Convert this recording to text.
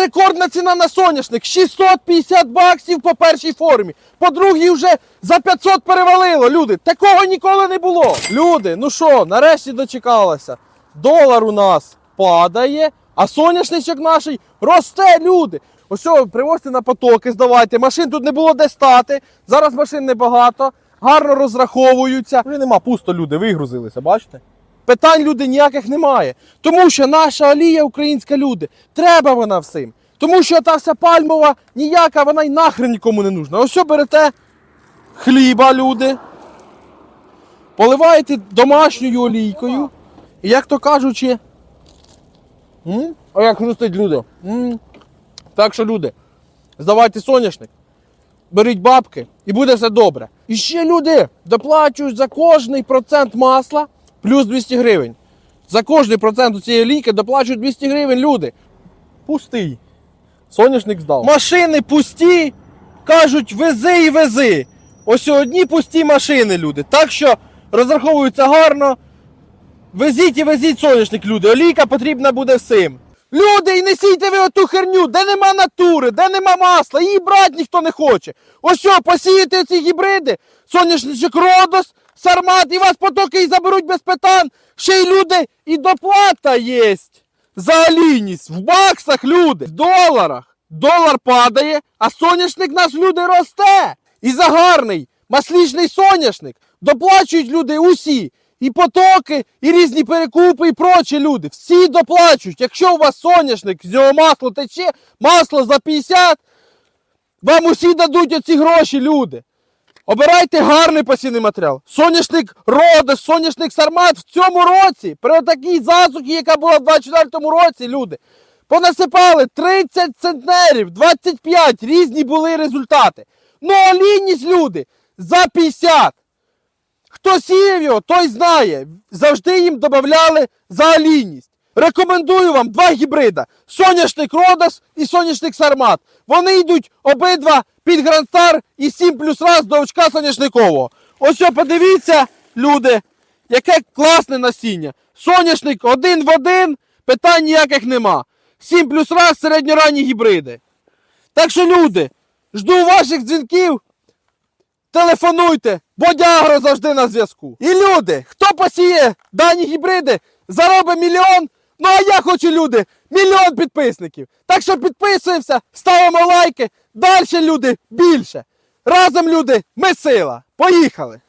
рекордна ціна на соняшник 650 баксів по першій формі. По другій вже за 500 перевалило. Люди, такого ніколи не було. Люди, ну що, нарешті дочекалися. Долар у нас падає, а соняшничок наш росте, люди. Ось о, привозьте на потоки, здавайте. Машин тут не було де стати. Зараз машин небагато, гарно розраховуються. Вже нема пусто люди, вигрузилися, бачите? Питань люди ніяких немає. Тому що наша олія українська люди. Треба вона всім. Тому що та вся пальмова ніяка, вона й нахрен нікому не нужна. Ось берете хліба, люди. Поливаєте домашньою олійкою. І як то кажучи. М? А як хрустить люди. М? Так що, люди, здавайте соняшник, беріть бабки і буде все добре. І ще люди доплачують за кожний процент масла плюс 200 гривень. За кожний процент у цієї ліки доплачують 200 гривень люди. Пустий. Соняшник здав. Машини пусті, кажуть, вези і вези. Ось одні пусті машини, люди. Так що розраховуються гарно. Везіть і везіть соняшник, люди. Олійка потрібна буде всім. Люди, і не сійте ви оту херню, де нема натури, де нема масла, її брати ніхто не хоче. Ось що, посієте ці гібриди, соняшничок Родос, Сармат, і вас потоки і заберуть без питань. Ще й люди, і доплата є за олійність. В баксах люди, в доларах. Долар падає, а соняшник наш люди росте. І за гарний маслічний соняшник доплачують люди усі. І потоки, і різні перекупи, і прочі люди. Всі доплачують. Якщо у вас соняшник, з нього масло тече, масло за 50, вам усі дадуть оці гроші, люди. Обирайте гарний посівний матеріал. Соняшник Родос, соняшник Сармат в цьому році, при такій засухі, яка була в 24-му році, люди, понасипали 30 центнерів, 25, різні були результати. Ну, олійність, люди, за 50. Хто сіяв його, той знає. Завжди їм додавали за олійність. Рекомендую вам два гібрида: соняшник Родос і соняшник Сармат. Вони йдуть обидва під Грандстар і 7 плюс раз до очка соняшникового. Ось подивіться, люди, яке класне насіння. Соняшник один в один, питань ніяких нема. 7 плюс раз середньоранні гібриди. Так що, люди, жду ваших дзвінків. Телефонуйте, Бодягро завжди на зв'язку. І люди, хто посіє дані гібриди, заробить мільйон. Ну а я хочу, люди, мільйон підписників. Так що підписуємося, ставимо лайки. Далі, люди, більше. Разом, люди, ми сила. Поїхали!